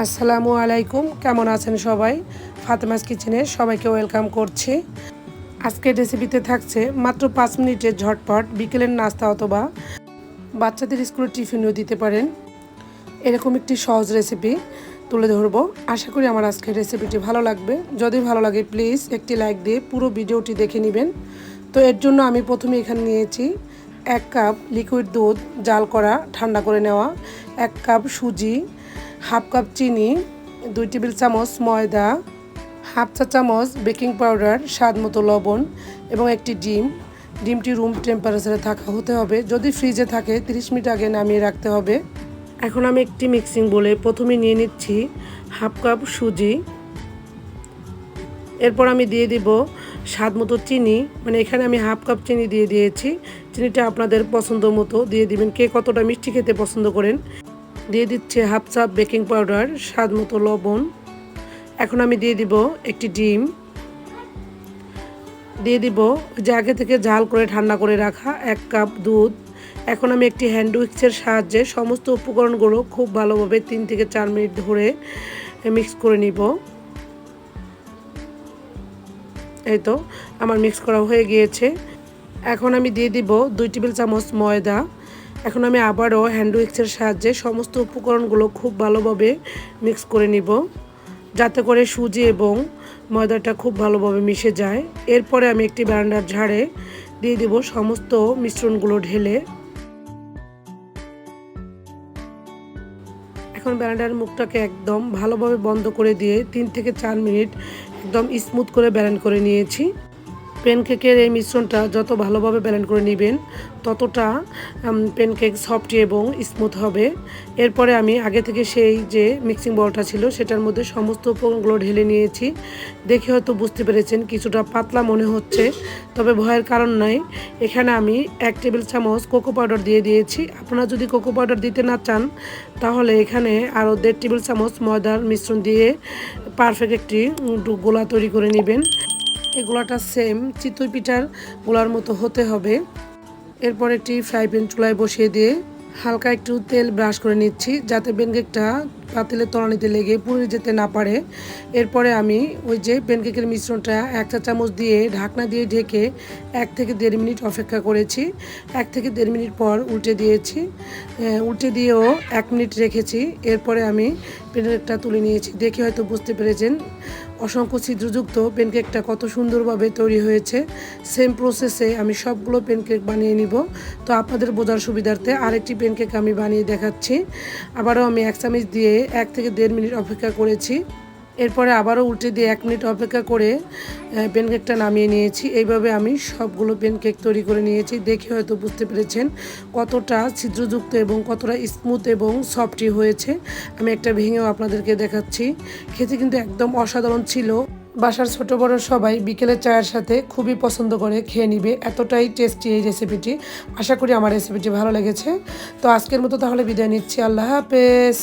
আসসালামু আলাইকুম, কেমন আছেন সবাই? ফাতেমাস কিচেনে সবাইকে ওয়েলকাম করছি। আজকের রেসিপিতে থাকছে মাত্র পাঁচ মিনিটের ঝটপট বিকেলের নাস্তা অথবা বাচ্চাদের স্কুলে টিফিনও দিতে পারেন। এরকম একটি সহজ রেসিপি তুলে ধরবো। আশা করি আমার আজকের রেসিপিটি ভালো লাগবে। যদি ভালো লাগে প্লিজ একটি লাইক দিয়ে পুরো ভিডিওটি দেখে নেবেন। তো এর জন্য আমি প্রথমে এখানে নিয়েছি এক কাপ লিকুইড দুধ জাল করা, ঠান্ডা করে নেওয়া, এক কাপ সুজি, হাফ কাপ চিনি, দুই টেবিল চামচ ময়দা, হাফ চা চামচ বেকিং পাউডার স্বাদ মতো লবণ এবং একটি ডিম। ডিমটি রুম টেম্পারেচারে থাকা হতে হবে। যদি ফ্রিজে থাকে 30 মিনিট আগে নামিয়ে রাখতে হবে। এখন আমি একটি মিক্সিং বলে প্রথমে নিয়ে নিচ্ছি হাফ কাপ সুজি এরপর আমি দিয়ে দিব স্বাদ মতো চিনি। মানে এখানে আমি হাফ কাপ চিনি দিয়ে দিয়েছি। চিনিটা আপনাদের পছন্দ মতো দিয়ে দিবেন। কে কতটা মিষ্টি খেতে পছন্দ করেন। দিয়ে দিচ্ছে হাফ চাপ বেকিং পাউডার, স্বাদ মতো লবণ। এখন আমি দিয়ে দিব একটি ডিম। দিয়ে দিব যে আগে থেকে ঝাল করে ঠান্ডা করে রাখা এক কাপ দুধ। এখন আমি একটি হ্যান্ড উইক্সের সাহায্যে সমস্ত উপকরণগুলো খুব ভালোভাবে তিন থেকে চার মিনিট ধরে মিক্স করে নিব। এই তো, আমার মিক্স করা হয়ে গিয়েছে। এখন আমি দিয়ে দিব দুই টেবিল চামচ ময়দা। এখন আমি আবারও হ্যান্ড উইক্সের সাহায্যে সমস্ত উপকরণগুলো খুব ভালোভাবে মিক্স করে নিব, যাতে করে সুজি এবং ময়দাটা খুব ভালোভাবে মিশে যায়। এরপরে আমি একটি ব্যান্ডার ঝাড়ে দিয়ে দিব সমস্ত মিশ্রণগুলো ঢেলে। এখন ব্যালেন্ডার মুখটাকে একদম ভালোভাবে বন্ধ করে দিয়ে তিন থেকে চার মিনিট একদম স্মুথ করে ব্যালেন্ড করে নিয়েছি। প্যানকেকের এই মিশ্রণটা যত ভালোভাবে ব্যালেন্ড করে নেবেন, ততটা প্যানকেক সফটি এবং স্মুথ হবে। এরপরে আমি আগে থেকে সেই যে মিক্সিং বলটা ছিল, সেটার মধ্যে সমস্ত উপকরণগুলো ঢেলে নিয়েছি। দেখে হয়তো বুঝতে পেরেছেন কিছুটা পাতলা মনে হচ্ছে, তবে ভয়ের কারণ নাই। এখানে আমি এক টেবিল চামচ কোকো পাউডার দিয়ে দিয়েছি। আপনারা যদি কোকো পাউডার দিতে না চান, তাহলে এখানে আরও দেড় টেবিল চামচ ময়দার মিশ্রণ দিয়ে পারফেক্ট একটি গোলা তৈরি করে নেবেন। এই গোলাটা সেম চিতই পিঠারগুলার মতো হতে হবে। এরপর একটি ফ্রাই প্যান চুলায় বসিয়ে দিয়ে হালকা একটু তেল ব্রাশ করে নিচ্ছি, যাতে প্যানকেকটা পাতিলের তলানিতে লেগে পুড়ে যেতে না পারে, এরপরে আমি ওই যে প্যানকেকের মিশ্রণটা এক চা চামচ দিয়ে ঢাকনা দিয়ে ঢেকে এক থেকে দেড় মিনিট অপেক্ষা করেছি। এক থেকে দেড় মিনিট পর উল্টে দিয়েছি উল্টে দিয়েও এক মিনিট রেখেছি। এরপরে আমি প্যানকেকটা তুলে নিয়েছি। দেখে হয়তো বুঝতে পেরেছেন অসংখ্য ছিদ্রযুক্ত প্যানকেকটা কত সুন্দরভাবে তৈরি হয়েছে। সেম প্রসেসে আমি সবগুলো প্যানকেক বানিয়ে নিব। তো আপনাদের বোঝার সুবিধার্থে আরেকটি প্যানকেক আমি বানিয়ে দেখাচ্ছি। আবারও আমি এক চামচ দিয়ে এক থেকে দেড় মিনিট অপেক্ষা করেছি। এরপরে আবারও উল্টে দিয়ে এক মিনিট অপেক্ষা করে প্যানকেকটা নামিয়ে নিয়েছি। এইভাবে আমি সবগুলো প্যানকেক তৈরি করে নিয়েছি। দেখে হয়তো বুঝতে পেরেছেন কতটা ছিদ্রযুক্ত এবং কতটা স্মুথ এবং সফটি হয়েছে। আমি একটা ভেঙেও আপনাদেরকে দেখাচ্ছি। খেতে কিন্তু একদম অসাধারণ ছিল। বাসার ছোট বড় সবাই বিকেলের চায়ের সাথে খুবই পছন্দ করে খেয়ে নিবে। এতটাই টেস্টি এই রেসিপিটি আশা করি আমার রেসিপিটি ভালো লেগেছে। তো আজকের মতো তাহলে বিদায় নিচ্ছি। আল্লাহ হাফেজ।